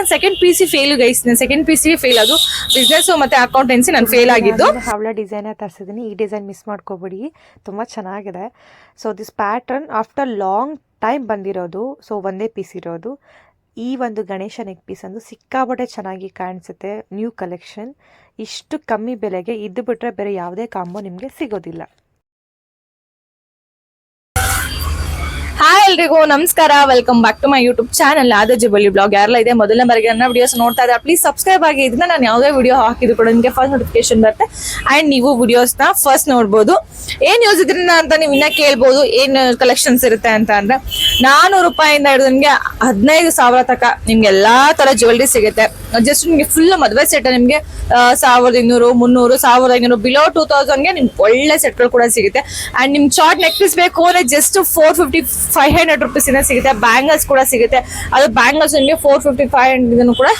ನನ್ನ second P C fail guys ನನ್ನ second P C fail ಅದು. ಬಿಸ್ನೆಸ್ ಮತ್ತೆ ಅಕೌಂಟೆನ್ಸಿ ನಾನು ಫೇಲ್ ಆಗಿದ್ದು. ಹವಳ ಡಿಸೈನ್ ತರಿಸಿದ್ದೀನಿ ಈ ಡಿಸೈನ್ ಮಿಸ್ ಮಾಡ್ಕೋಬೇಡಿ. ತುಂಬ ಚೆನ್ನಾಗಿದೆ. So this pattern after long time ಬಂದಿರೋದು. ಸೊ ಒಂದೇ ಪೀಸ್ ಇರೋದು. ಈ ಒಂದು ಗಣೇಶ ನೆಕ್ ಪೀಸ್ ಅಂದು ಸಿಕ್ಕಾಪಟ್ಟೆ ಚೆನ್ನಾಗಿ ಕಾಣಿಸುತ್ತೆ. ನ್ಯೂ ಕಲೆಕ್ಷನ್ ಇಷ್ಟು ಕಮ್ಮಿ ಬೆಲೆಗೆ ಇದ್ದು ಬಿಟ್ಟರೆ ಬೇರೆ ಯಾವುದೇ ಕಾಂಬೋ ನಿಮಗೆ ಸಿಗೋದಿಲ್ಲ. ಎಲ್ರಿಗೂ ನಮಸ್ಕಾರ. Welcome back to my YouTube channel ಆದ ಜಿಬಲಿ ಬ್ಲಾಗ್ ಯಾರೆಲ್ಲ ಇದೆ, ಮೊದಲನೇ ಬಾರಿಗೆ ನನ್ನ ವಿಡಿಯೋಸ್ ನೋಡ್ತಾ ಇದ್ದಾರೆ ಪ್ಲೀಸ್ ಸಬ್ಸ್ಕ್ರೈಬ್ ಆಗಿ. ಇದನ್ನ ನಾನು ಯಾವುದೇ ವಿಡಿಯೋ ಹಾಕಿದ್ರು ಕೂಡ ನಿಮಗೆ ಫಸ್ಟ್ ನೋಟಿಫಿಕೇಶನ್ ಬರುತ್ತೆ. ಅಂಡ್ ನೀವು ವಿಡಿಯೋಸ್ನ ಫಸ್ಟ್ ನೋಡ್ಬೋದು. ಏನ್ ಯೂಸ್ ಇದ್ರಿಂದ ಅಂತ ನೀವು ಇನ್ನ ಕೇಳ್ಬೋದು. ಏನ್ ಕಲೆಕ್ಷನ್ಸ್ ಇರುತ್ತೆ ಅಂತ ಅಂದ್ರೆ, ನಾನೂರು ರೂಪಾಯಿಂದ ಹಿಡಿದು ನಿಮಗೆ ಹದಿನೈದು ಸಾವಿರ ತನಕ ನಿಮ್ಗೆ ಎಲ್ಲಾ ತರ ಜ್ಯುವೆಲ್ರಿ ಸಿಗುತ್ತೆ. ಜಸ್ಟ್ ನಿಮ್ಗೆ ಫುಲ್ ಮದುವೆ ಸೆಟ್ ನಿಮ್ಗೆ ಸಾವಿರದ ಇನ್ನೂರು, ಮುನ್ನೂರು, ಸಾವಿರದ ಐನೂರು ಬಿಲೋ ಟೂ ತೌಸಂಡ್ಗೆ ನಿಮ್ಗೆ ಒಳ್ಳೆ ಸೆಟ್ಗಳು ಕೂಡ ಸಿಗುತ್ತೆ. ಅಂಡ್ ನಿಮ್ ಶಾರ್ಟ್ ನೆಕ್ಲೆಸ್ ಬೇಕು ಅಂದ್ರೆ just four fifty five hundred rupees ಇಂದ ಸಿಗುತ್ತೆ. ಬ್ಯಾಂಗಲ್ಸ್ ಕೂಡ ಸಿಗುತ್ತೆ. ಅದು ಬ್ಯಾಂಗಲ್ಸ್ ನಿಮಗೆ ಫೋರ್ ಫಿಫ್ಟಿ ಫೈವ್ ಹಂಡ್ರೆಡ್ ಕೂಡ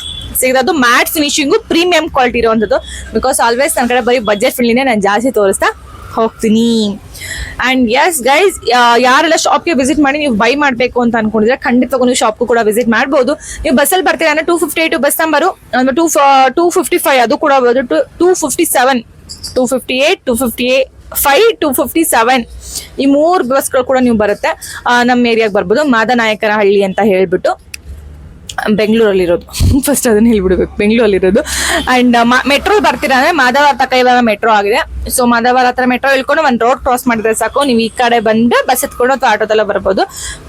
ಸಿಗುತ್ತೆ. ಅದು ಮ್ಯಾಟ್ ಫಿನಿಶಿಂಗು ಪ್ರೀಮಿಯಂ ಕ್ವಾಲಿಟಿ ಇರುವಂಥದ್ದು. ಬಿಕಾಸ್ ಆಲ್ವೇಸ್ ನನ್ನ ಕಡೆ ಬರೀ ಬಜೆಟ್ ಫ್ರೆಂಡ್ಲಿನೇ ನಾನು ಜಾಸ್ತಿ ತೋರಿಸ್ತಾ ಹೋಗ್ತೀನಿ. ಅಂಡ್ ಎಸ್ ಗೈಸ್ ಯಾರೆಲ್ಲ ಶಾಪ್ಗೆ ವಿಸಿಟ್ ಮಾಡಿ ನೀವು ಬೈ ಮಾಡಬೇಕು ಅಂತ ಅನ್ಕೊಂಡಿದ್ರೆ ಖಂಡಿತವಾಗೂ ನೀವು ಶಾಪ್ಗೂ ಕೂಡ ವಿಸಿಟ್ ಮಾಡ್ಬೋದು. ನೀವು ಬಸ್ಸಲ್ಲಿ ಬರ್ತೀರಾ ಅಂದರೆ two fifty eight bus number two two fifty five ಅದು ಕೂಡ two fifty seven two fifty eight two fifty A five two fifty seven ಈ ಮೂರು ಬಸ್ಗಳು ಕೂಡ ನೀವು ಬರುತ್ತೆ. ನಮ್ಮ ಏರಿಯಾಗೆ ಬರ್ಬೋದು. ಮಾದನಾಯಕರ ಹಳ್ಳಿ ಅಂತ ಹೇಳಿಬಿಟ್ಟು ಬೆಂಗಳೂರಲ್ಲಿರೋದು. ಫಸ್ಟ್ ಅದನ್ನ ಹೇಳ್ಬಿಡ್ಬೇಕು. ಬೆಂಗಳೂರಲ್ಲಿರೋದು. ಅಂಡ್ ಮೆಟ್ರೋ ಬರ್ತೀರಾ ಅಂದ್ರೆ ಮಾಧವರ ತಕ್ಕ ಇವಾಗ ಮೆಟ್ರೋ ಆಗಿದೆ. ಸೊ ಮಾಧವರ ಹತ್ರ ಮೆಟ್ರೋ ಇಳ್ಕೊಂಡು ಒಂದು ರೋಡ್ ಕ್ರಾಸ್ ಮಾಡಿದ್ರೆ ಸಾಕು. ನೀವು ಈ ಕಡೆ ಬಂದು ಬಸ್ ಎತ್ಕೊಂಡು ಅಥವಾ ಆಟೋದಲ್ಲ ಬರ್ಬೋದು.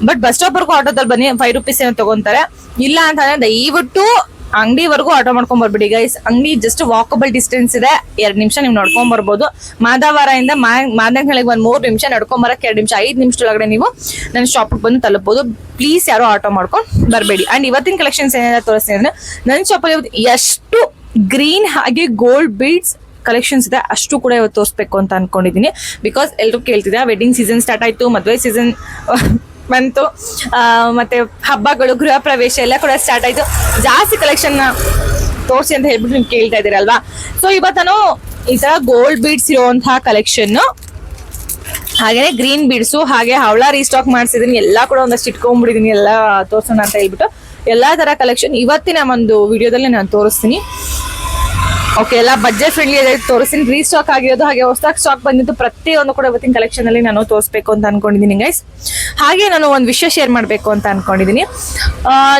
ಬಟ್ ಬಸ್ ಸ್ಟಾಪ್ವರೆಗೂ ಆಟೋದಲ್ಲಿ ಬನ್ನಿ. ಫೈವ್ ರುಪೀಸ್ ಏನೋ ತಗೊಂತಾರೆ. ಇಲ್ಲ ಅಂತಂದ್ರೆ ದಯವಿಟ್ಟು ಅಂಗಡಿವರೆಗೂ ಆಟೋ ಮಾಡ್ಕೊಂಡ್ ಬರ್ಬಿಡಿ ಗೈಸ್ ಅಂಗಡಿ ಜಸ್ಟ್ ವಾಕಬಲ್ ಡಿಸ್ಟೆನ್ಸ್ ಇದೆ. ಎರಡ್ ನಿಮಿಷ ನೀವು ನಡ್ಕೊಂಡ್ ಬರ್ಬೋದು ಮಾದಾವರದಿಂದ ಮಾದಂಗಳಿಗೆ ಒಂದ್ ಮೂರ್ ನಿಮಿಷ ನಡ್ಕೊಂಡ್ ಬರಕ್ ಎರಡ್ ನಿಮಿಷ, ಐದ್ ನಿಮಿಷದೊಳಗಡೆ ನೀವು ನನ್ನ ಶಾಪ್ ಬಂದು ತಲುಪಬಹುದು ಪ್ಲೀಸ್ ಯಾರು ಆಟೋ ಮಾಡ್ಕೊಂಡು ಬರಬೇಡಿ. ಅಂಡ್ ಇವತ್ತಿನ ಕಲೆಕ್ಷನ್ಸ್ ಏನೆಲ್ಲ ತೋರಿಸ್ತೀನಿ ಅಂದ್ರೆ, ನನ್ನ ಶಾಪಲ್ಲಿ ಎಷ್ಟು ಗ್ರೀನ್ ಹಾಗೆ ಗೋಲ್ಡ್ ಬೀಡ್ಸ್ ಕಲೆಕ್ಷನ್ಸ್ ಇದೆ, ಅಷ್ಟು ಕೂಡ ಇವತ್ತು ತೋರಿಸ್ಬೇಕು ಅಂತ ಅನ್ಕೊಂಡಿದ್ದೀನಿ. ಬಿಕಾಸ್ ಎಲ್ಲರೂ ಕೇಳ್ತಿದ್ದೆ ವೆಡ್ಡಿಂಗ್ ಸೀಸನ್ ಸ್ಟಾರ್ಟ್ ಆಯ್ತು, ಮದುವೆ ಸೀಸನ್ ಬಂತು. ಮತ್ತೆ ಹಬ್ಬಗಳು, ಗೃಹ ಪ್ರವೇಶ ಎಲ್ಲ ಕೂಡ ಸ್ಟಾರ್ಟ್ ಆಯ್ತು. ಜಾಸ್ತಿ ಕಲೆಕ್ಷನ್ ತೋರಿಸಿ ಅಂತ ಹೇಳ್ಬಿಟ್ಟು ನೀವು ಕೇಳ್ತಾ ಇದೀರಲ್ವಾ ಸೊ ಇವತ್ತು ನಾನು ಈ ತರ ಗೋಲ್ಡ್ ಬೀಡ್ಸ್ ಇರುವಂತಹ ಕಲೆಕ್ಷನ್ ಹಾಗೇನೆ ಗ್ರೀನ್ ಬೀಡ್ಸು ಹಾಗೆ ಹವಳ ರೀಸ್ಟಾಕ್ ಮಾಡಿಸಿದೀನಿ. ಎಲ್ಲಾ ಕೂಡ ಒಂದಷ್ಟು ಇಟ್ಕೊಂಡ್ಬಿಟ್ಟಿದೀನಿ, ಎಲ್ಲ ತೋರ್ಸೋಣ ಅಂತ ಹೇಳ್ಬಿಟ್ಟು. ಎಲ್ಲಾ ತರ ಕಲೆಕ್ಷನ್ ಇವತ್ತಿನ ಒಂದು ವಿಡಿಯೋದಲ್ಲಿ ನಾನು ತೋರಿಸ್ತೀನಿ. ಓಕೆ ಎಲ್ಲ ಬಜೆಟ್ ಫ್ರೆಂಡ್ಲಿ ಇದೆ ರೀ ರೀಸ್ಟಾಕ್ ಆಗಿರೋದು ಹಾಗೆ ಹೊಸದಾಗಿ ಸ್ಟಾಕ್ ಬಂದಿದ್ದು ಪ್ರತಿಯೊಂದು ಕೂಡ ಇವತ್ತಿನ ಕಲೆಕ್ಷನ್ ಅಲ್ಲಿ ನಾನು ತೋರಿಸಬೇಕು ಅಂತ ಅನ್ಕೊಂಡಿದ್ದೀನಿ ಗೈಸ್ ಹಾಗೆ ನಾನು ಒಂದು ವಿಷಯ ಶೇರ್ ಮಾಡಬೇಕು ಅಂತ ಅನ್ಕೊಂಡಿದ್ದೀನಿ.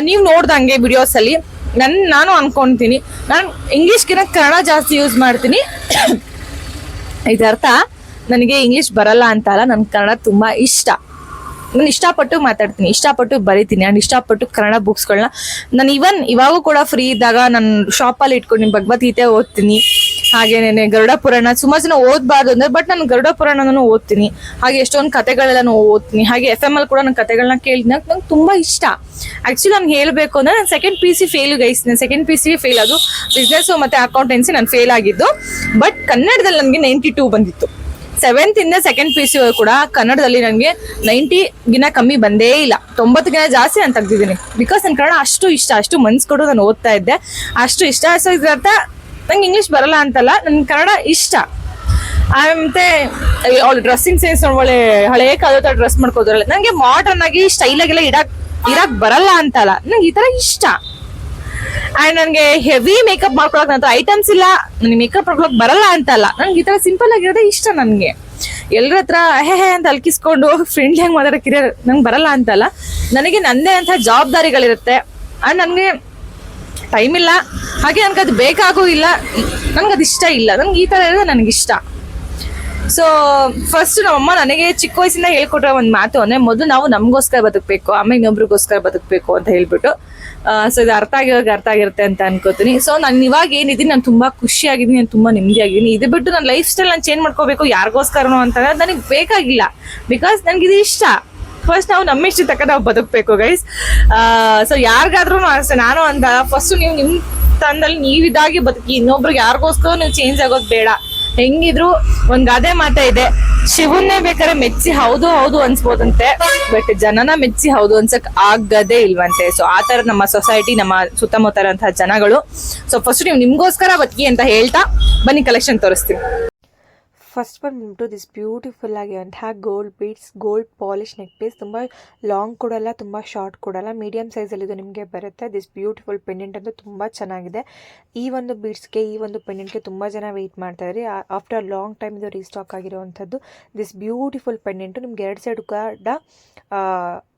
ನೀವು ನೋಡ್ದಂಗೆ ವಿಡಿಯೋಸ್ ಅಲ್ಲಿ ನನ್, ನಾನು ಅನ್ಕೊಂತೀನಿ. ನಾನು ಇಂಗ್ಲೀಷ್ಗಿನ ಕನ್ನಡ ಜಾಸ್ತಿ ಯೂಸ್ ಮಾಡ್ತೀನಿ. ಇದರ್ಥ ನನಗೆ ಇಂಗ್ಲೀಷ್ ಬರಲ್ಲ ಅಂತ ಅಲ್ಲ ನನ್ನ ಕನ್ನಡ ತುಂಬ ಇಷ್ಟ. ನಾನು ಇಷ್ಟಪಟ್ಟು ಮಾತಾಡ್ತೀನಿ, ಇಷ್ಟಪಟ್ಟು ಬರಿತೀನಿ ನಾನು ಇಷ್ಟಪಟ್ಟು ಕನ್ನಡ ಬುಕ್ಸ್ಗಳನ್ನ ನಾನು ಇವನ್ ಇವಾಗೂ ಕೂಡ ಫ್ರೀ ಇದ್ದಾಗ ನಾನು ಶಾಪಲ್ಲಿ ಇಟ್ಕೊಂಡು ಭಗವದ್ಗೀತೆ ಓದ್ತೀನಿ. ಹಾಗೇನೇ ಗರುಡ ಪುರಾಣ, ಸುಮಾರು ಜನ ಓದಬಾರ್ದು ಅಂದ್ರೆ ಬಟ್ ನಾನು ಗರುಡ ಪುರಾಣನೂ ಓದ್ತೀನಿ. ಹಾಗೆ ಎಷ್ಟೊಂದು ಕತೆಗಳೆಲ್ಲ ಓದ್ತೀನಿ. ಹಾಗೆ ಎಫ್ ಎಂ ಅಲ್ಲಿ ಕೂಡ ನಾನು ಕತೆಗಳನ್ನ ಕೇಳಿದ್ನ ನಂಗೆ ತುಂಬಾ ಇಷ್ಟ. ಆ್ಯಕ್ಚುಲಿ ನಾನು ಹೇಳಬೇಕು ಅಂದ್ರೆ ನಾನು second P C fail guys ನಾನು ಸೆಕೆಂಡ್ ಪಿ ಸಿ ಫೇಲ್ ಅದು ಬಿಸ್ನೆಸ್ ಮತ್ತೆ ಅಕೌಂಟೆನ್ಸಿ ನಾನು ಫೇಲ್ ಆಗಿದ್ದು. ಬಟ್ ಕನ್ನಡದಲ್ಲಿ ನನಗೆ ನೈಂಟಿ ಟೂ ಬಂದಿತ್ತು. ಸೆವೆಂತ್ ಇಂದ ಸೆಕೆಂಡ್ ಪಿ ಸಿ ಕೂಡ ಕನ್ನಡದಲ್ಲಿ ನನಗೆ ನೈಂಟಿ ಗಿನ ಕಮ್ಮಿ ಬಂದೇ ಇಲ್ಲ. ತೊಂಬತ್ತುಗಿನ ಜಾಸ್ತಿ ನಾನು ತೆಗ್ದಿದ್ದೀನಿ. ಬಿಕಾಸ್ ನನ್ನ ಕನ್ನಡ ಅಷ್ಟು ಇಷ್ಟ, ಅಷ್ಟು ಮನ್ಸು ಕೊಡು ನಾನು ಓದ್ತಾ ಇದ್ದೆ. ಅಷ್ಟು ಇಷ್ಟ. ಸೊ ಇದರರ್ಥ ನಂಗೆ ಇಂಗ್ಲೀಷ್ ಬರಲ್ಲ ಅಂತಲ್ಲ ನನ್ನ ಕನ್ನಡ ಇಷ್ಟ. ಮತ್ತೆ ಅವಳು ಡ್ರೆಸ್ಸಿಂಗ್ ಸೆನ್ಸ್ ಒಳ್ಳೆ ಹಳೆ ಕಾಲದ ಡ್ರೆಸ್ ಮಾಡ್ಕೋದ್ರಲ್ಲ ನಂಗೆ ಮಾಡರ್ನ್ ಆಗಿ ಸ್ಟೈಲ್ ಆಗಿಲ್ಲ ಇಡಕ್, ಇರಕ್ ಬರಲ್ಲ ಅಂತಲ್ಲ. ನಂಗೆ ಈ ತರ ಇಷ್ಟ. ಅಂಡ್ ನನಗೆ ಹೆವಿ ಮೇಕಪ್ ಮಾಡ್ಕೊಳಕ್ ನಂತರ ಐಟಮ್ಸ್ ಇಲ್ಲ. ನನಗೆ ಮೇಕಪ್ ಮಾಡ್ಕೊಳಕ್ ಬರಲ್ಲ ಅಂತಲ್ಲ. ನಂಗೆ ಈ ತರ ಸಿಂಪಲ್ ಆಗಿರೋದೇ ಇಷ್ಟ ನನಗೆ. ಎಲ್ಲರ ಹತ್ರ, ಹೇ ಹೇ, ಅಂತ ಅಲ್ಕಿಸ್ಕೊಂಡು ಫ್ರೆಂಡ್ಲಿ ಹಂಗೆ ಕಿರಿಯರ್ ನಂಗೆ ಬರಲ್ಲ ಅಂತಲ್ಲ. ನನಗೆ ನಂದೇ ಅಂತ ಜವಾಬ್ದಾರಿಗಳಿರುತ್ತೆ. ಅಂಡ್ ನನಗೆ ಟೈಮ್ ಇಲ್ಲ. ಹಾಗೆ ನನ್ಗೆ ಅದು ಬೇಕಾಗೂ ಇಲ್ಲ. ನನ್ಗೆ ಅದು ಇಷ್ಟ ಇಲ್ಲ. ನನಗೆ ಈ ತರ ಇರೋದು ನನಗಿಷ್ಟ. ಸೊ ಫಸ್ಟ್ ನಮ್ಮಮ್ಮ ನನಗೆ ಚಿಕ್ಕ ವಯಸ್ಸಿಂದ ಹೇಳ್ಕೊಟ್ರೆ ಒಂದು ಮಾತು ಅಂದ್ರೆ ಮೊದಲು ನಾವು ನಮಗೋಸ್ಕರ ಬದುಕಬೇಕು ಆಮೇಲೆ ಇನ್ನೊಬ್ರಿಗೋಸ್ಕರ ಬದುಕಬೇಕು ಅಂತ ಹೇಳ್ಬಿಟ್ಟು. ಸೊ ಇದು ಅರ್ಥ ಆಗಿರೋವಾಗ ಅರ್ಥ ಆಗಿರುತ್ತೆ ಅಂತ ಅನ್ಕೋತೀನಿ. ಸೊ ನಾನು ಇವಾಗ ಏನಿದ್ದೀನಿ, ನಾನು ತುಂಬ ಖುಷಿಯಾಗಿದ್ದೀನಿ, ನಾನು ತುಂಬ ನೆಮ್ಮದಿಯಾಗಿದ್ದೀನಿ. ಇದು ಬಿಟ್ಟು ನಾನು ಲೈಫ್ ಸ್ಟೈಲ್ ನಾನು ಚೇಂಜ್ ಮಾಡ್ಕೋಬೇಕು ಯಾರಿಗೋಸ್ಕರನೋ ಅಂತ ನನಗೆ ಬೇಕಾಗಿಲ್ಲ. ಬಿಕಾಸ್ ಇದು ಇಷ್ಟ. ಫಸ್ಟ್ ನಾವು ನಮ್ಮ ಇಷ್ಟ ತಕ್ಕ ನಾವು ಬದುಕಬೇಕು ಗೈಸ್ ಸೊ ಯಾರಿಗಾದ್ರೂ ಅಷ್ಟೇ. ನಾನು ಅಂತ ಫಸ್ಟ್ ನೀವು ನಿಮ್ಮ ತಂದಲ್ಲಿ ನೀವಿದಾಗಿ ಬದುಕಿ, ಇನ್ನೊಬ್ರಿಗೆ ಯಾರಿಗೋಸ್ಕರ ನೀವು ಚೇಂಜ್ ಆಗೋದು ಬೇಡ. ಹೆಂಗಿದ್ರು ಒಂದ್ ಗಾದೆ ಮಾತ ಇದೆ. ಶಿವನ್ನೇ ಬೇಕಾದ್ರೆ ಮೆಚ್ಚಿ ಹೌದು ಹೌದು ಅನ್ಸ್ಬೋದಂತೆ. ಬಟ್ ಜನನ ಮೆಚ್ಚಿ ಹೌದು ಅನ್ಸಕ್ ಆಗದೇ ಇಲ್ವಂತೆ. ಸೊ ಆ ತರ ನಮ್ಮ ಸೊಸೈಟಿ ನಮ್ಮ ಸುತ್ತಮುತ್ತ ಜನಗಳು. ಸೊ ಫಸ್ಟ್ ನೀವು ನಿಮ್ಗೋಸ್ಕರ ಬದುಕಿ ಅಂತ ಹೇಳ್ತಾ ಬನ್ನಿ ಕಲೆಕ್ಷನ್ ತೋರಿಸ್ತೀನಿ. ಫಸ್ಟ್ ಬಂದ್ಬಿಟ್ಟು ದಿಸ್ ಬ್ಯೂಟಿಫುಲ್ ಆಗಿರುವಂತಹ gold beads gold polish neck piece ತುಂಬ ಲಾಂಗ್ ಕೊಡಲ್ಲ, ತುಂಬ ಶಾರ್ಟ್ ಕೊಡಲ್ಲ. ಮೀಡಿಯಮ್ ಸೈಜಲ್ಲಿ ಇದು ನಿಮಗೆ ಬರುತ್ತೆ. ದಿಸ್ ಬ್ಯೂಟಿಫುಲ್ ಪೆಂಡೆಂಟ್ ಅಂತೂ ತುಂಬ ಚೆನ್ನಾಗಿದೆ. ಈ ಒಂದು ಬೀಡ್ಸ್ಗೆ ಈ ಒಂದು ಪೆಂಡೆಂಟ್ಗೆ ತುಂಬ ಜನ ವೆಯ್ಟ್ ಮಾಡ್ತಾ ಇದ್ರಿ ಆಫ್ಟರ್ ಲಾಂಗ್ ಟೈಮ್ ಇದು ರೀಸ್ಟಾಕ್ ಆಗಿರುವಂಥದ್ದು. ದಿಸ್ ಬ್ಯೂಟಿಫುಲ್ ಪೆಂಡೆಂಟು ನಿಮ್ಗೆ ಎರಡು ಸೈಡ್ ಕೂಡ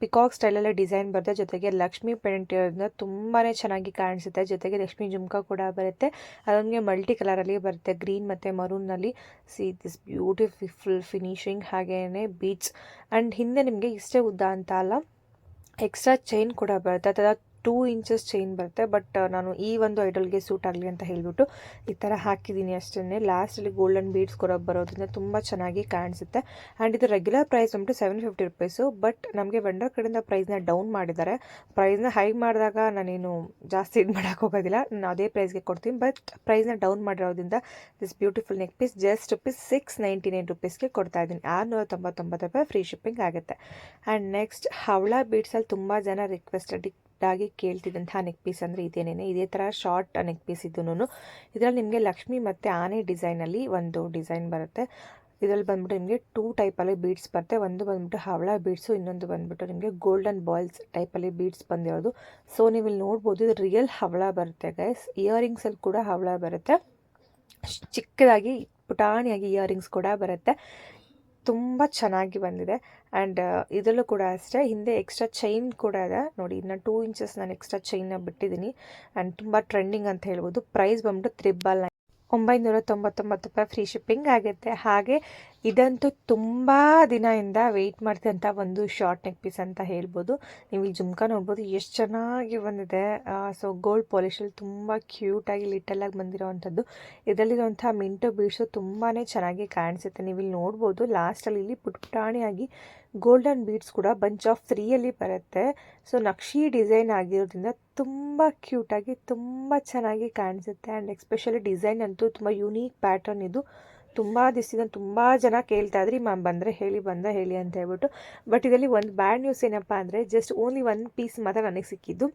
ಪಿಕಾಕ್ ಸ್ಟೈಲಲ್ಲೇ ಡಿಸೈನ್ ಬರುತ್ತೆ. ಜೊತೆಗೆ ಲಕ್ಷ್ಮಿ ಪೆಂಡೆಂಟ್ ಇರೋದ್ರಿಂದ ತುಂಬಾ ಚೆನ್ನಾಗಿ ಕಾಣಿಸುತ್ತೆ. ಜೊತೆಗೆ ಲಕ್ಷ್ಮಿ ಜುಮ್ಕಾ ಕೂಡ ಬರುತ್ತೆ. ಅದೊಂದಿಗೆ ಮಲ್ಟಿ ಕಲರಲ್ಲಿ ಬರುತ್ತೆ. ಗ್ರೀನ್ ಮತ್ತು ಮರೂನ್ನಲ್ಲಿ ಸಿ ದಿಸ್ ಬ್ಯೂಟಿಫುಲ್ ಫಿನಿಶಿಂಗ್ ಹಾಗೇನೆ ಬೀಟ್ಸ್ ಆ್ಯಂಡ್ ಹಿಂದೆ ನಿಮಗೆ ಇಷ್ಟೇ ಉದ್ದ ಅಂತ ಅಲ್ಲ ಎಕ್ಸ್ಟ್ರಾ ಚೈನ್ ಕೂಡ ಬರುತ್ತೆ. ಅಥವಾ ಟೂ ಇಂಚಸ್ ಚೈನ್ ಬರುತ್ತೆ, ಬಟ್ ನಾನು ಈ ಒಂದು ಐಡಲ್ಗೆ ಸೂಟ್ ಆಗಲಿ ಅಂತ ಹೇಳಿಬಿಟ್ಟು ಈ ಥರ ಹಾಕಿದ್ದೀನಿ ಅಷ್ಟೇ ಲಾಸ್ಟಲ್ಲಿ ಗೋಲ್ಡನ್ ಬೀಡ್ಸ್ ಕೂಡ ಬರೋದ್ರಿಂದ ತುಂಬ ಚೆನ್ನಾಗಿ ಕಾಣಿಸುತ್ತೆ. ಆ್ಯಂಡ್ ಇದು ರೆಗ್ಯುಲರ್ ಪ್ರೈಸ್ ಬಂದು ಸೆವೆನ್ ಫಿಫ್ಟಿ ರುಪೀಸು ಬಟ್ ನಮಗೆ ವೆಂಡರ್ ಕಡೆಯಿಂದ ಪ್ರೈಸ್ನ ಡೌನ್ ಮಾಡಿದ್ದಾರೆ. ಪ್ರೈಸ್ನ ಹೈ ಮಾಡಿದಾಗ ನಾನೇನು ಜಾಸ್ತಿ ಇದು ಮಾಡೋಕೆ ಹೋಗೋದಿಲ್ಲ. ನಾನು ಅದೇ ಪ್ರೈಸ್ಗೆ ಕೊಡ್ತೀನಿ, ಬಟ್ ಪ್ರೈಸ್ನ ಡೌನ್ ಮಾಡಿರೋದ್ರಿಂದ this beautiful neck piece just rupees six ninety nine ರುಪೀಸ್ಗೆ ಕೊಡ್ತಾ ಇದ್ದೀನಿ. ಆರುನೂರ ತೊಂಬತ್ತೊಂಬತ್ತು ರೂಪಾಯಿ ಫ್ರೀ ಶಿಪ್ಪಿಂಗ್ ಆಗುತ್ತೆ. ಆ್ಯಂಡ್ ನೆಕ್ಸ್ಟ್ ಹವಳ ಬೀಡ್ಸಲ್ಲಿ ತುಂಬ ಜನ ರಿಕ್ವೆಸ್ಟೆಡ್ ಆಗಿ ಕೇಳ್ತಿದ್ದಂತಹ ನೆಕ್ ಪೀಸ್ ಅಂದರೆ ಇದೇನೇ ಇದೇ ಥರ ಶಾರ್ಟ್ ನೆಕ್ ಪೀಸ್ ಇದ್ದೂ ಇದರಲ್ಲಿ ನಿಮಗೆ ಲಕ್ಷ್ಮಿ ಮತ್ತು ಆನೆ ಡಿಸೈನಲ್ಲಿ ಒಂದು ಡಿಸೈನ್ ಬರುತ್ತೆ. ಇದರಲ್ಲಿ ಬಂದ್ಬಿಟ್ಟು ನಿಮಗೆ ಟೂ ಟೈಪಲ್ಲಿ ಬೀಡ್ಸ್ ಬರುತ್ತೆ. ಒಂದು ಬಂದ್ಬಿಟ್ಟು ಹವಳ ಬೀಡ್ಸು ಇನ್ನೊಂದು ಬಂದ್ಬಿಟ್ಟು ನಿಮಗೆ ಗೋಲ್ಡನ್ ಬಾಯ್ಲ್ಸ್ ಟೈಪಲ್ಲಿ ಬೀಡ್ಸ್ ಬಂದಿರೋದು. ಸೊ ನೀವು ಇಲ್ಲಿ ನೋಡ್ಬೋದು, ಇದು ರಿಯಲ್ ಹವಳ ಬರುತ್ತೆ ಗೈಸ್ ಇಯರಿಂಗ್ಸಲ್ಲಿ ಕೂಡ ಹವಳ ಬರುತ್ತೆ. ಚಿಕ್ಕದಾಗಿ ಪುಟಾಣಿಯಾಗಿ ಇಯರಿಂಗ್ಸ್ ಕೂಡ ಬರುತ್ತೆ. ತುಂಬ ಚೆನ್ನಾಗಿ ಬಂದಿದೆ. ಆ್ಯಂಡ್ ಇದರಲ್ಲೂ ಕೂಡ ಅಷ್ಟೇ, ಹಿಂದೆ ಎಕ್ಸ್ಟ್ರಾ ಚೈನ್ ಕೂಡ ಇದೆ. ನೋಡಿ ಇನ್ನು ಟೂ ಇಂಚಸ್ ನಾನು ಎಕ್ಸ್ಟ್ರಾ ಚೈನ್ನ ಬಿಟ್ಟಿದ್ದೀನಿ. ಆ್ಯಂಡ್ ತುಂಬ ಟ್ರೆಂಡಿಂಗ್ ಅಂತ ಹೇಳ್ಬೋದು. ಪ್ರೈಸ್ ಬಂದ್ಬಿಟ್ಟು ತ್ರಿಬಲ್ ನೈನ್ ಒಂಬೈನೂರ ತೊಂಬತ್ತೊಂಬತ್ತು ರೂಪಾಯಿ ಫ್ರೀ ಶಿಪ್ಪಿಂಗ್ ಆಗುತ್ತೆ ಹಾಗೆ ಇದಂತೂ ತುಂಬ ದಿನದಿಂದ ವೆಯ್ಟ್ ಮಾಡ್ತಿದ್ದಂಥ ಒಂದು ಶಾರ್ಟ್ ನೆಕ್ ಪೀಸ್ ಅಂತ ಹೇಳ್ಬೋದು. ನೀವು ಇಲ್ಲಿ ಜುಮ್ಕಾ ನೋಡ್ಬೋದು, ಎಷ್ಟು ಚೆನ್ನಾಗಿ ಬಂದಿದೆ. ಸೊ ಗೋಲ್ಡ್ ಪಾಲಿಶಲ್ಲಿ ತುಂಬ ಕ್ಯೂಟಾಗಿ ಲಿಟಲಾಗಿ ಬಂದಿರೋವಂಥದ್ದು. ಇದರಲ್ಲಿರುವಂಥ ಮಿಂಟು ಬೀಡ್ಸು ತುಂಬಾ ಚೆನ್ನಾಗಿ ಕಾಣಿಸುತ್ತೆ. ನೀವು ಇಲ್ಲಿ ನೋಡ್ಬೋದು ಲಾಸ್ಟಲ್ಲಿ ಇಲ್ಲಿ ಪುಟ್ಟಾಣಿಯಾಗಿ ಗೋಲ್ಡನ್ ಬೀಡ್ಸ್ ಕೂಡ ಬಂಚ್ ಆಫ್ ತ್ರೀಯಲ್ಲಿ ಬರುತ್ತೆ. ಸೊ ನಕ್ಷಿ ಡಿಸೈನ್ ಆಗಿರೋದ್ರಿಂದ ತುಂಬ ಕ್ಯೂಟಾಗಿ ತುಂಬ ಚೆನ್ನಾಗಿ ಕಾಣಿಸುತ್ತೆ. ಆ್ಯಂಡ್ ಎಕ್ಸ್ಪೆಷಲಿ ಡಿಸೈನ್ ಅಂತೂ ತುಂಬ ಯುನೀಕ್ ಪ್ಯಾಟರ್ನ್ ಇದು. ತುಂಬ ದಿವಸದಿಂದ ತುಂಬ ಜನ ಕೇಳ್ತಾ ಇದ್ರಿ, ಮ್ಯಾಮ್ ಬಂದರೆ ಹೇಳಿ ಬಂದ ಹೇಳಿ ಅಂತ ಹೇಳ್ಬಿಟ್ಟು. ಬಟ್ ಇದರಲ್ಲಿ ಒಂದು ಬ್ಯಾಡ್ ನ್ಯೂಸ್ ಏನಪ್ಪ ಅಂದರೆ ಜಸ್ಟ್ ಓನ್ಲಿ ಒನ್ ಪೀಸ್ ಮಾತ್ರ ನನಗೆ ಸಿಕ್ಕಿದ್ದು.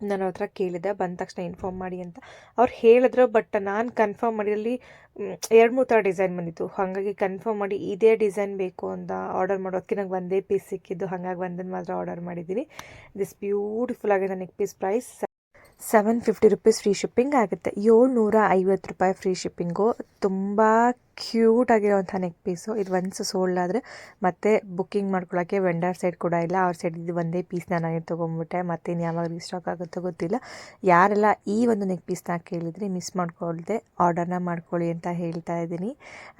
ನಾನು ಹತ್ರ ಕೇಳಿದೆ, ಬಂದ ತಕ್ಷಣ ಇನ್ಫಾರ್ಮ್ ಮಾಡಿ ಅಂತ. ಅವ್ರು ಹೇಳಿದ್ರು ಬಟ್ ನಾನು ಕನ್ಫರ್ಮ್ ಮಾಡಿದಲ್ಲಿ ಎರಡು ಮೂರು ಥರ ಡಿಸೈನ್ ಬಂದಿತ್ತು. ಹಾಗಾಗಿ ಕನ್ಫರ್ಮ್ ಮಾಡಿ ಇದೇ ಡಿಸೈನ್ ಬೇಕು ಅಂತ ಆರ್ಡರ್ ಮಾಡೋದಕ್ಕೆ ನಂಗೆ ಒಂದೇ ಪೀಸ್ ಸಿಕ್ಕಿದ್ದು. ಹಾಗಾಗಿ ಒಂದನ್ನು ಮಾತ್ರ ಆರ್ಡರ್ ಮಾಡಿದ್ದೀನಿ. ದಿಸ್ ಬ್ಯೂಟಿಫುಲ್ ಆಗಿದೆ neck piece price seven fifty rupees free shipping ಆಗುತ್ತೆ. ಏಳ್ನೂರ ಐವತ್ತು ರೂಪಾಯಿ ಫ್ರೀ ಶಿಪ್ಪಿಂಗು ತುಂಬ ಕ್ಯೂಟ್ ಆಗಿರೋವಂಥ ನೆಕ್ ಪೀಸು ಇದು ಒನ್ಸ್ ಸೋಲ್ಡ್ ಆದರೆ ಮತ್ತೆ ಬುಕ್ಕಿಂಗ್ ಮಾಡ್ಕೊಳ್ಳೋಕ್ಕೆ ವೆಂಡರ್ ಸೈಡ್ ಕೂಡ ಇಲ್ಲ. ಅವ್ರ ಸೈಡ್ ಇದು ಒಂದೇ ಪೀಸ್ ನಾನು ತೊಗೊಂಬಿಟ್ಟೆ. ಮತ್ತೆ ಇನ್ನು ಯಾವಾಗ ರೀಸ್ಟಾಕ್ ಆಗುತ್ತೋ ಗೊತ್ತಿಲ್ಲ. ಯಾರೆಲ್ಲ ಈ ಒಂದು ನೆಕ್ ಪೀಸ್ನ ಕೇಳಿದರೆ ಮಿಸ್ ಮಾಡ್ಕೊಳ್ದೆ ಆರ್ಡರ್ನ ಮಾಡ್ಕೊಳ್ಳಿ ಅಂತ ಹೇಳ್ತಾ ಇದ್ದೀನಿ.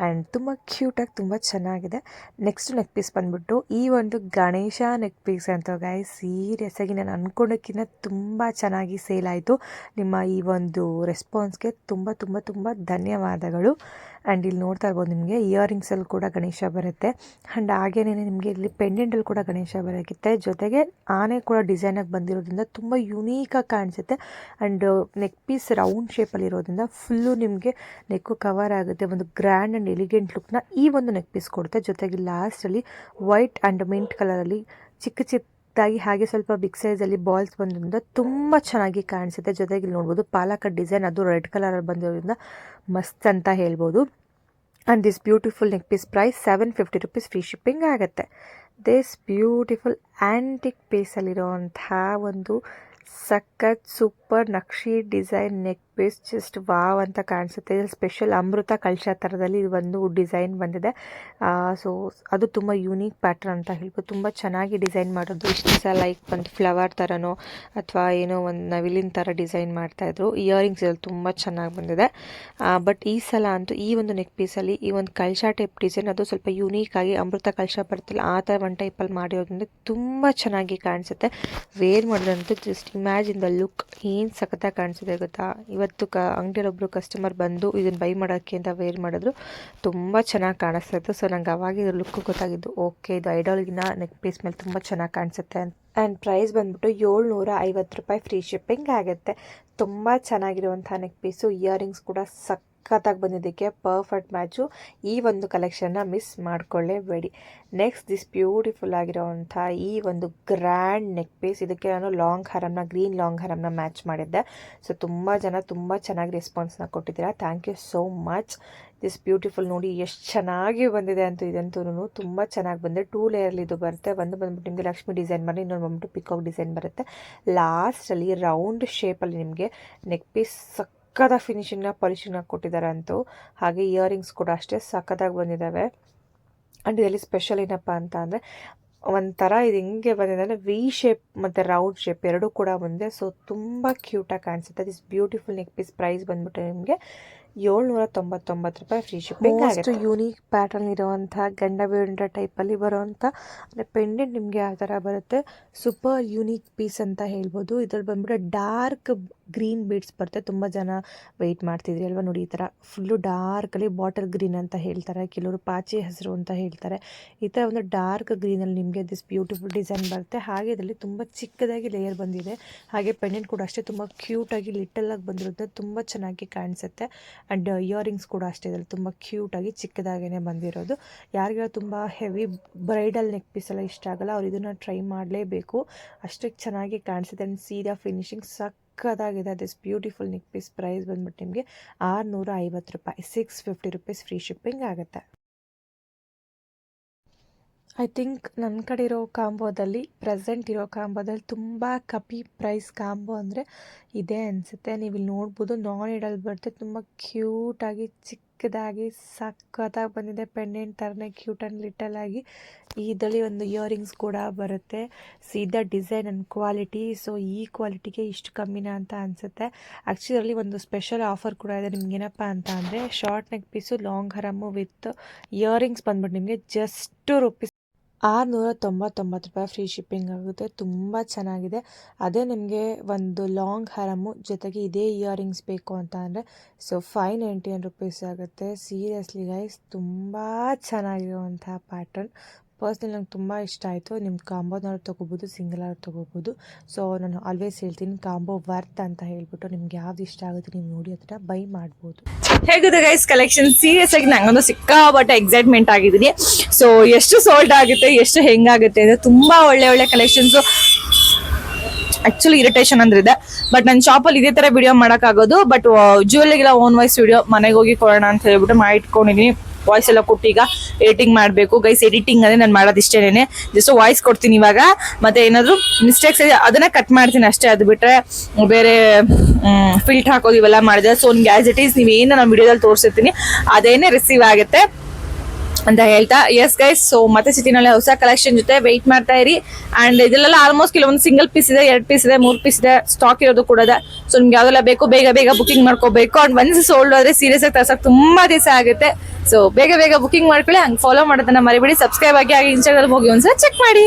ಆ್ಯಂಡ್ ತುಂಬ ಕ್ಯೂಟಾಗಿ ತುಂಬ ಚೆನ್ನಾಗಿದೆ. ನೆಕ್ಸ್ಟ್ ನೆಕ್ ಪೀಸ್ ಬಂದ್ಬಿಟ್ಟು ಈ ಒಂದು ಗಣೇಶ ನೆಕ್ ಪೀಸ್ ಅಂತ ಗಾಯ ಸೀರಿಯಸ್ ಆಗಿ ನಾನು ಅಂದ್ಕೊಂಡಕ್ಕಿಂತ ತುಂಬ ಚೆನ್ನಾಗಿ ಸೇಲ್ ಆಯಿತು. ನಿಮ್ಮ ಈ ಒಂದು ರೆಸ್ಪಾನ್ಸ್ಗೆ ತುಂಬ ತುಂಬ ತುಂಬ ಧನ್ಯವಾದಗಳು. ಆ್ಯಂಡ್ ಇಲ್ಲಿ ನೋಡ್ತಾ ಇರ್ಬೋದು ನಿಮಗೆ ಇಯರಿಂಗ್ಸಲ್ಲಿ ಕೂಡ ಗಣೇಶ ಬರುತ್ತೆ. ಆ್ಯಂಡ್ ಹಾಗೇನೇ ನಿಮಗೆ ಇಲ್ಲಿ ಪೆಂಡೆಂಟಲ್ಲಿ ಕೂಡ ಗಣೇಶ ಬರೋಕ್ಕಿತ್ತೆ ಜೊತೆಗೆ ಆನೆ ಕೂಡ ಡಿಸೈನಾಗಿ ಬಂದಿರೋದ್ರಿಂದ ತುಂಬ ಯುನೀಕಾಗಿ ಕಾಣಿಸುತ್ತೆ. ಆ್ಯಂಡ್ ನೆಕ್ ಪೀಸ್ ರೌಂಡ್ ಶೇಪಲ್ಲಿ ಇರೋದ್ರಿಂದ ಫುಲ್ಲು ನಿಮಗೆ ನೆಕ್ಕು ಕವರ್ ಆಗುತ್ತೆ. ಒಂದು ಗ್ರ್ಯಾಂಡ್ ಆ್ಯಂಡ್ ಎಲಿಗೆಂಟ್ ಲುಕ್ನ ಈ ಒಂದು ನೆಕ್ ಪೀಸ್ ಕೊಡುತ್ತೆ. ಜೊತೆಗೆ ಲಾಸ್ಟಲ್ಲಿ ವೈಟ್ ಆ್ಯಂಡ್ ಮಿಂಟ್ ಕಲರಲ್ಲಿ ಚಿಕ್ಕ ಚಿಕ್ಕದಾಗಿ ಹಾಗೆ ಸ್ವಲ್ಪ ಬಿಗ್ ಸೈಜಲ್ಲಿ ಬಾಲ್ಸ್ ಬಂದ್ರಿಂದ ತುಂಬ ಚೆನ್ನಾಗಿ ಕಾಣಿಸುತ್ತೆ. ಜೊತೆಗೆ ಇಲ್ಲಿ ನೋಡ್ಬೋದು ಪಾಲಕ ಡಿಸೈನ್ ಅದು ರೆಡ್ ಕಲರಲ್ಲಿ ಬಂದಿರೋದ್ರಿಂದ ಮಸ್ತ್ ಅಂತ ಹೇಳ್ಬೋದು. And this beautiful neck piece price seven fifty rupees free shipping ಆಗುತ್ತೆ. ದಿಸ್ ಬ್ಯೂಟಿಫುಲ್ ಆ್ಯಂಟಿಕ್ ಅಲ್ಲಿರುವಂತಹ ಒಂದು ಸಖತ್ super Naqvi design neck piece just wow ಅಂತ ಕಾಣಿಸುತ್ತೆ. ಸ್ಪೆಷಲ್ ಅಮೃತ ಕಳಶ ಥರದಲ್ಲಿ ಇದು ಒಂದು ಡಿಸೈನ್ ಬಂದಿದೆ. ಸೊ ಅದು ತುಂಬ ಯೂನಿಕ್ ಪ್ಯಾಟರ್ನ್ ಅಂತ ಹೇಳ್ಬೋದು. ತುಂಬ ಚೆನ್ನಾಗಿ ಡಿಸೈನ್ ಮಾಡೋದು ಇಷ್ಟು ದಿವಸ ಲೈಕ್ ಒಂದು ಫ್ಲವರ್ ಥರನೋ ಅಥವಾ ಏನೋ ಒಂದು ನವಿಲಿನ ಥರ ಡಿಸೈನ್ ಮಾಡ್ತಾಯಿದ್ರು ಇಯರಿಂಗ್ಸ್ ಇದ್ರಲ್ಲಿ ತುಂಬ ಚೆನ್ನಾಗಿ ಬಂದಿದೆ. ಬಟ್ ಈ ಸಲ ಅಂತೂ ಈ ಒಂದು ನೆಕ್ ಪೀಸಲ್ಲಿ ಈ ಒಂದು ಕಳಶ ಟೈಪ್ ಡಿಸೈನ್ ಅದು ಸ್ವಲ್ಪ ಯೂನೀಕ್ ಆಗಿ ಅಮೃತ ಕಳಶ ಬರ್ತಿಲ್ಲ, ಆ ಥರ ಒಂದು ಟೈಪಲ್ಲಿ ಮಾಡಿರೋದ್ರಿಂದ ತುಂಬ ಚೆನ್ನಾಗಿ ಕಾಣಿಸುತ್ತೆ. ವೇರ್ ಮಾಡೋದಂತೂ ಜಸ್ಟ್ ಇಮ್ಯಾಜಿನ್ ದ ಲುಕ್ ಏನು ಸಖತ್ತಾಗಿ ಕಾಣಿಸುತ್ತೆ ಗೊತ್ತಾ? ಇವತ್ತು ಕ ಅಂಗಡಿಯಲ್ಲೊಬ್ಬರು ಕಸ್ಟಮರ್ ಬಂದು ಇದನ್ನು ಬೈ ಮಾಡೋಕ್ಕೆ ಅಂತ ವೇರ್ ಮಾಡಿದ್ರು. ತುಂಬ ಚೆನ್ನಾಗಿ ಕಾಣಿಸ್ತಾ ಇತ್ತು ಸೊ ನಂಗೆ ಅವಾಗ ಇದ್ರ ಲುಕ್ ಗೊತ್ತಾಗಿದ್ದು ಓಕೆ ಇದು ಐಡಾಲ್ಗಿನ ನೆಕ್ ಪೀಸ್ ಮೇಲೆ ತುಂಬ ಚೆನ್ನಾಗಿ ಕಾಣಿಸುತ್ತೆ ಅಂತ. ಆ್ಯಂಡ್ ಪ್ರೈಸ್ ಬಂದ್ಬಿಟ್ಟು ಏಳ್ನೂರ ಐವತ್ತು ರೂಪಾಯಿ ಫ್ರೀ ಶಿಪ್ಪಿಂಗ್ ಆಗುತ್ತೆ. ತುಂಬ ಚೆನ್ನಾಗಿರುವಂಥ ನೆಕ್ ಪೀಸು ಇಯರಿಂಗ್ಸ್ ಕೂಡ ಸಕ್ ಸಖತ್ತಾಗಿ ಬಂದಿದ್ದಕ್ಕೆ ಪರ್ಫೆಕ್ಟ್ ಮ್ಯಾಚು ಈ ಒಂದು ಕಲೆಕ್ಷನ್ನ ಮಿಸ್ ಮಾಡ್ಕೊಳ್ಳೇಬೇಡಿ. ನೆಕ್ಸ್ಟ್ ದಿಸ್ ಬ್ಯೂಟಿಫುಲ್ ಆಗಿರೋವಂಥ ಈ ಒಂದು ಗ್ರ್ಯಾಂಡ್ ನೆಕ್ ಪೀಸ್ ಇದಕ್ಕೆ ನಾನು ಲಾಂಗ್ ಹರಮ್ನ ಗ್ರೀನ್ ಲಾಂಗ್ ಹರಮ್ನ ಮ್ಯಾಚ್ ಮಾಡಿದ್ದೆ. ಸೊ ತುಂಬ ಜನ ತುಂಬ ಚೆನ್ನಾಗಿ ರೆಸ್ಪಾನ್ಸ್ನ ಕೊಟ್ಟಿದ್ದೀರಾ. Thank you so much this beautiful ನೋಡಿ ಎಷ್ಟು ಚೆನ್ನಾಗಿ ಬಂದಿದೆ ಅಂತೂ ಇದಂತೂ ತುಂಬ ಚೆನ್ನಾಗಿ ಬಂದಿದೆ. ಟೂ ಲೇಯರ್ಲಿ ಇದು ಬರುತ್ತೆ. ಒಂದು ಬಂದ್ಬಿಟ್ಟು ನಿಮಗೆ ಲಕ್ಷ್ಮಿ ಡಿಸೈನ್ ಬರಲಿ, ಇನ್ನೊಂದು ಬಂದ್ಬಿಟ್ಟು ಪಿಕಾಕ್ ಡಿಸೈನ್ ಬರುತ್ತೆ. ಲಾಸ್ಟಲ್ಲಿ ರೌಂಡ್ ಶೇಪಲ್ಲಿ ನಿಮಗೆ ನೆಕ್ ಪೀಸ್ ಸಕ್ಕತ್ತಾಗಿ ಫಿನಿಶಿಂಗ್ನ ಪಾಲಿಶಿಂಗ್ನ ಕೊಟ್ಟಿದ್ದಾರೆ ಅಂತೂ. ಹಾಗೆ ಇಯರಿಂಗ್ಸ್ ಕೂಡ ಅಷ್ಟೇ ಸಖತ್ತಾಗಿ ಬಂದಿದ್ದಾವೆ. ಆ್ಯಂಡ್ ಇದರಲ್ಲಿ ಸ್ಪೆಷಲ್ ಏನಪ್ಪ ಅಂತ ಅಂದರೆ ಒಂಥರ ಇದು ಹೆಂಗೆ ಬಂದಿದೆ ಅಂದರೆ ವಿ ಶೇಪ್ ಮತ್ತು ರೌಂಡ್ ಶೇಪ್ ಎರಡೂ ಕೂಡ ಬಂದಿದೆ ಸೊ ತುಂಬ ಕ್ಯೂಟಾಗಿ ಕಾಣಿಸುತ್ತೆ. This beautiful neck piece price ಬಂದ್ಬಿಟ್ಟು ನಿಮಗೆ ಏಳ್ನೂರ ತೊಂಬತ್ತೊಂಬತ್ತು ರೂಪಾಯಿ ಫ್ರೀ ಶಿಪ್ಪಿಂಗ್ ಅಷ್ಟು ಯೂನಿಕ್ ಪ್ಯಾಟರ್ನ್ ಇರುವಂಥ ಗಂಡ ಬೇಡ ಟೈಪಲ್ಲಿ ಬರುವಂಥ ಅಂದರೆ ಪೆಂಡೆಂಟ್ ನಿಮಗೆ ಆ ಥರ ಬರುತ್ತೆ. ಸೂಪರ್ ಯೂನಿಕ್ ಪೀಸ್ ಅಂತ ಹೇಳ್ಬೋದು. ಇದ್ರಲ್ಲಿ ಬಂದ್ಬಿಟ್ಟು ಡಾರ್ಕ್ ಗ್ರೀನ್ ಬೀಡ್ಸ್ ಬರುತ್ತೆ. ತುಂಬ ಜನ ವೆಯ್ಟ್ ಮಾಡ್ತಿದ್ರಿ ಅಲ್ವಾ ನೋಡಿ ಈ ಥರ ಫುಲ್ಲು ಡಾರ್ಕಲ್ಲಿ ಬಾಟಲ್ ಗ್ರೀನ್ ಅಂತ ಹೇಳ್ತಾರೆ. ಕೆಲವರು ಪಾಚಿ ಹಸಿರು ಅಂತ ಹೇಳ್ತಾರೆ. ಈ ಥರ ಒಂದು ಡಾರ್ಕ್ ಗ್ರೀನಲ್ಲಿ ನಿಮಗೆ ದಿಸ್ ಬ್ಯೂಟಿಫುಲ್ ಡಿಸೈನ್ ಬರುತ್ತೆ. ಹಾಗೆ ಇದರಲ್ಲಿ ತುಂಬ ಚಿಕ್ಕದಾಗಿ ಲೇಯರ್ ಬಂದಿದೆ. ಹಾಗೆ ಪೆಂಡೆಂಟ್ ಕೂಡ ಅಷ್ಟೇ ತುಂಬ ಕ್ಯೂಟಾಗಿ ಲಿಟಲಾಗಿ ಬಂದಿರುತ್ತೆ ತುಂಬ ಚೆನ್ನಾಗಿ ಕಾಣಿಸುತ್ತೆ. ಆ್ಯಂಡ್ ಇಯರಿಂಗ್ಸ್ ಕೂಡ ಅಷ್ಟೇ ಇದರಲ್ಲಿ ತುಂಬ ಕ್ಯೂಟಾಗಿ ಚಿಕ್ಕದಾಗೇ ಬಂದಿರೋದು. ಯಾರಿಗೆಲ್ಲ ತುಂಬ ಹೆವಿ ಬ್ರೈಡಲ್ ನೆಕ್ ಪೀಸ್ ಎಲ್ಲ ಇಷ್ಟ ಆಗಲ್ಲ ಅವ್ರು ಇದನ್ನು ಟ್ರೈ ಮಾಡಲೇಬೇಕು. ಅಷ್ಟಕ್ಕೆ ಚೆನ್ನಾಗಿ ಕಾಣಿಸುತ್ತೆ. ಆ್ಯಂಡ್ ಸೀದಾ finishing ಸಕ್ಕದಾಗಿದೆ this beautiful neck piece price ಬಂದ್ಬಿಟ್ಟು ನಿಮಗೆ ಆರುನೂರ ಐವತ್ತು ರೂಪಾಯಿ six fifty rupees free shipping ಆಗುತ್ತೆ. ಐ ಥಿಂಕ್ ನನ್ನ ಕಡೆ ಇರೋ ಕಾಂಬೋದಲ್ಲಿ ಪ್ರೆಸೆಂಟ್ ಇರೋ ಕಾಂಬೋದಲ್ಲಿ ತುಂಬ ಕಪಿ ಪ್ರೈಸ್ ಕಾಂಬೋ ಅಂದರೆ ಇದೇ ಅನಿಸುತ್ತೆ. ನೀವು ಇಲ್ಲಿ ನೋಡ್ಬೋದು ನಾನ್ ಇಡಲ್ ಬರುತ್ತೆ ತುಂಬ ಕ್ಯೂಟಾಗಿ ಚಿಕ್ಕದಾಗಿ, ಸಖತ್ತಾಗಿ ಬಂದಿದೆ. ಪೆಂಡೆಂಟ್ ಥರನೇ ಕ್ಯೂಟ್ ಆ್ಯಂಡ್ ಲಿಟಲ್ ಆಗಿ ಇದರಲ್ಲಿ ಒಂದು ಇಯರಿಂಗ್ಸ್ ಕೂಡ ಬರುತ್ತೆ. ಸೀದಾ ಡಿಸೈನ್ ಆ್ಯಂಡ್ ಕ್ವಾಲಿಟಿ, ಸೊ ಈ ಕ್ವಾಲಿಟಿಗೆ ಇಷ್ಟು ಕಮ್ಮಿನ ಅಂತ ಅನಿಸುತ್ತೆ. ಆ್ಯಕ್ಚುಲಿ ಒಂದು ಸ್ಪೆಷಲ್ ಆಫರ್ ಕೂಡ ಇದೆ. ನಿಮ್ಗೆ ಏನಪ್ಪ ಅಂತ ಅಂದರೆ ಶಾರ್ಟ್ ನೆಕ್ ಪೀಸು ಲಾಂಗ್ ಹರಮು ವಿತ್ ಇಯರಿಂಗ್ಸ್ ಬಂದ್ಬಿಟ್ಟು ನಿಮಗೆ ಜಸ್ಟ್ ರುಪೀಸ್ ಆರುನೂರ ತೊಂಬತ್ತೊಂಬತ್ತು ರೂಪಾಯಿ ಫ್ರೀ ಶಿಪ್ಪಿಂಗ್ ಆಗುತ್ತೆ. ತುಂಬ ಚೆನ್ನಾಗಿದೆ. ಅದೇ ನಿಮಗೆ ಒಂದು ಲಾಂಗ್ ಹರಮು ಜೊತೆಗೆ ಇದೇ ಇಯರಿಂಗ್ಸ್ ಬೇಕು ಅಂತ ಅಂದರೆ, so five ninety nine rupees ಆಗುತ್ತೆ. ಸೀರಿಯಸ್ಲಿ ಗೈಸ್, ತುಂಬ ಚೆನ್ನಾಗಿರುವಂತಹ ಪ್ಯಾಟರ್ನ್. ಪರ್ಸ್ನಲಿ ನಂಗೆ ತುಂಬ ಇಷ್ಟ ಆಯಿತು. ನಿಮ್ಮ ಕಾಂಬೋನವ್ರು ತೊಗೋಬೋದು ಸಿಂಗಲ್ ಆದ್ರು ತೊಗೋಬೋದು. ಸೊ ನಾನು ಆಲ್ವೇಸ್ ಹೇಳ್ತೀನಿ ಕಾಂಬೋ ವರ್ತ್ ಅಂತ ಹೇಳ್ಬಿಟ್ಟು ನಿಮ್ಗೆ ಯಾವ್ದು ಇಷ್ಟ ಆಗುತ್ತೆ ನೀವು ನೋಡಿ ಅದನ್ನ ಬೈ ಮಾಡ್ಬೋದು. ಹೇಗಿದೆ ಗೈಸ್ ಕಲೆಕ್ಷನ್ ಸೀರಿಯಸ್ ಆಗಿ ನಂಗೊಂದು ಸಿಕ್ಕಾಪಟ್ಟೆ ಎಕ್ಸೈಟ್ಮೆಂಟ್ ಆಗಿದ್ದೀನಿ. ಸೊ ಎಷ್ಟು ಸೋಲ್ಡ್ ಆಗುತ್ತೆ, ಎಷ್ಟು ಹೆಂಗಾಗುತ್ತೆ ಅಂದರೆ ತುಂಬ ಒಳ್ಳೆ ಒಳ್ಳೆ ಕಲೆಕ್ಷನ್ಸು ಆಕ್ಚುಲಿ ಇರಿಟೇಷನ್ ಅಂದ್ರೆ ಇದೆ. ಬಟ್ ನನ್ನ ಶಾಪಲ್ಲಿ ಇದೇ ಥರ ವಿಡಿಯೋ ಮಾಡೋಕ್ಕಾಗೋದು. ಬಟ್ ಜ್ಯುವೆಲ್ಲಿಗೆಲ್ಲ ಓನ್ ವೈಸ್ ವಿಡಿಯೋ ಮನೆಗೆ ಹೋಗಿ ಕೊಡೋಣ ಅಂತ ಹೇಳ್ಬಿಟ್ಟು ಮಾಡಿಟ್ಕೊಂಡಿದ್ದೀನಿ ವಾಯ್ಸ್ ಎಲ್ಲ ಕೊಟ್ಟು ಈಗ ಎಡಿಟಿಂಗ್ ಮಾಡಬೇಕು. ಗೈಸ್ ಎಡಿಟಿಂಗ್ ಅಂದ್ರೆ ನಾನು ಮಾಡೋದು ಇಷ್ಟೇನೆ ಜಸ್ಟ್ ವಾಯ್ಸ್ ಕೊಡ್ತೀನಿ ಇವಾಗ. ಮತ್ತೆ ಏನಾದರೂ ಮಿಸ್ಟೇಕ್ಸ್ ಇದೆ, ಅದನ್ನ ಕಟ್ ಮಾಡ್ತೀನಿ ಅಷ್ಟೇ. ಅದು ಬಿಟ್ರೆ ಬೇರೆ ಫಿಲ್ಟ್ ಹಾಕೋದು ಇವೆಲ್ಲ ಮಾಡಿದೆ ಸೊ ನಿಮ್ಗೆ ಇಟ್ ಈಸ್ ನೀವು ಏನು ನಾನು ವಿಡಿಯೋದಲ್ಲಿ ತೋರಿಸಿರ್ತೀನಿ. ಅದೇನೇ ರಿಸೀವ್ ಆಗುತ್ತೆ. ಅಂತ ಹೇಳ್ತಾ ಎಸ್ ಗೈಸ್ ಸೊ ಮತ್ತೆ ಸಿಟಿನಲ್ಲಿ ಹೊಸ ಕಲೆಕ್ಷನ್ ಜೊತೆ ವೆಯ್ಟ್ ಮಾಡ್ತಾ ಇರಿ. ಅಂಡ್ ಇದೆಲ್ಲ ಆಲ್ಮೋಸ್ಟ್ ಕೆಲವೊಂದು ಸಿಂಗಲ್ ಪೀಸ್ ಇದೆ, ಎರಡು ಪೀಸ್ ಇದೆ, ಮೂರು ಪೀಸ್ ಇದೆ ಸ್ಟಾಕ್ ಇರೋದು ಕೂಡ ಸೊ ನಿಮ್ಗೆ ಯಾವ್ದೆಲ್ಲ ಬೇಕು, ಬೇಗ ಬೇಗ ಬುಕಿಂಗ್ ಮಾಡ್ಕೋಬೇಕು. ಅಂಡ್ ಒನ್ಸ್ ಸೋಲ್ಡ್ ಆದ್ರೆ ಸೀರಿಯಸ್ ಆಗಿ ತರ್ಸಕ್ ತುಂಬಾ ದಿವಸ ಆಗುತ್ತೆ. ಸೊ ಬೇಗ ಬೇಗ ಬುಕಿಂಗ್ ಮಾಡ್ಕೊಳ್ಳಿ, ಹಂಗೆ ಫಾಲೋ ಮಾಡೋದನ್ನ ಮರಿಬೇಡಿ. ಸಬ್ಸ್ಕ್ರೈಬ್ ಆಗಿ, ಹಾಗೆ ಇನ್ಸ್ಟಾಗ್ರಾಮ್ ಹೋಗಿ ಒಂದ್ಸಲ ಚೆಕ್ ಮಾಡಿ.